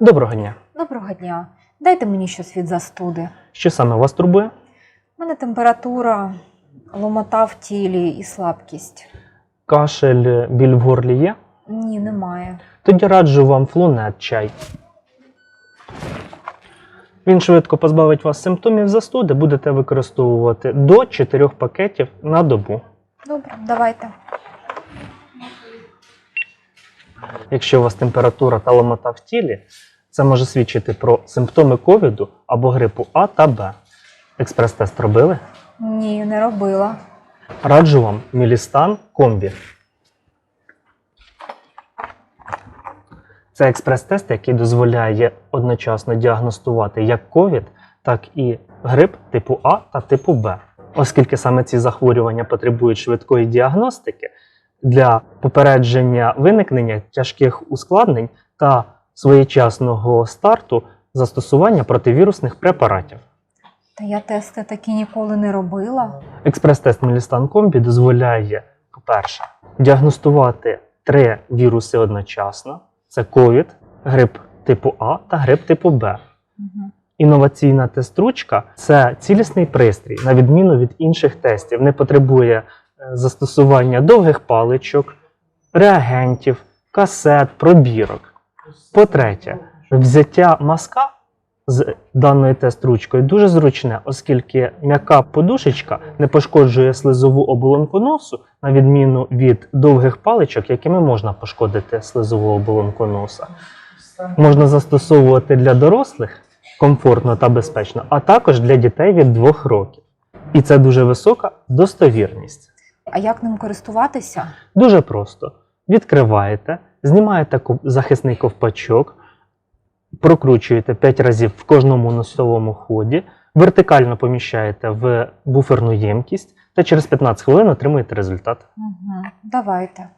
Доброго дня. Доброго дня. Дайте мені щось від застуди. Що саме вас турбує? У мене температура, ломота в тілі і слабкість. Кашель, біль в горлі є? Ні, немає. Тоді раджу вам флонет чай. Він швидко позбавить вас симптомів застуди, будете використовувати до 4 пакетів на добу. Добре, давайте. Якщо у вас температура та ломота в тілі, це може свідчити про симптоми ковіду або грипу А та Б. Експрес-тест робили? Ні, не робила. Раджу вам Мілістан комбі. Це експрес-тест, який дозволяє одночасно діагностувати як ковід, так і грип типу А та типу Б. Оскільки саме ці захворювання потребують швидкої діагностики для попередження виникнення тяжких ускладнень та своєчасного старту застосування противірусних препаратів. Та я тести такі ніколи не робила. Експрес-тест Мелістан Комбі дозволяє, по-перше, діагностувати три віруси одночасно: це ковід, грип типу А та грип типу Б. Угу. Інноваційна тест-ручка це цілісний пристрій, на відміну від інших тестів, не потребує застосування довгих паличок, реагентів, касет, пробірок. По-третє, взяття мазка з даною тест-ручкою дуже зручне, оскільки м'яка подушечка не пошкоджує слизову оболонку носу, на відміну від довгих паличок, якими можна пошкодити слизову оболонку носа. Можна застосовувати для дорослих комфортно та безпечно, а також для дітей від 2 років. І це дуже висока достовірність. А як ним користуватися? Дуже просто. Відкриваєте, знімаєте захисний ковпачок, прокручуєте 5 разів в кожному носовому ході, вертикально поміщаєте в буферну ємкість та через 15 хвилин отримуєте результат. Угу. Давайте.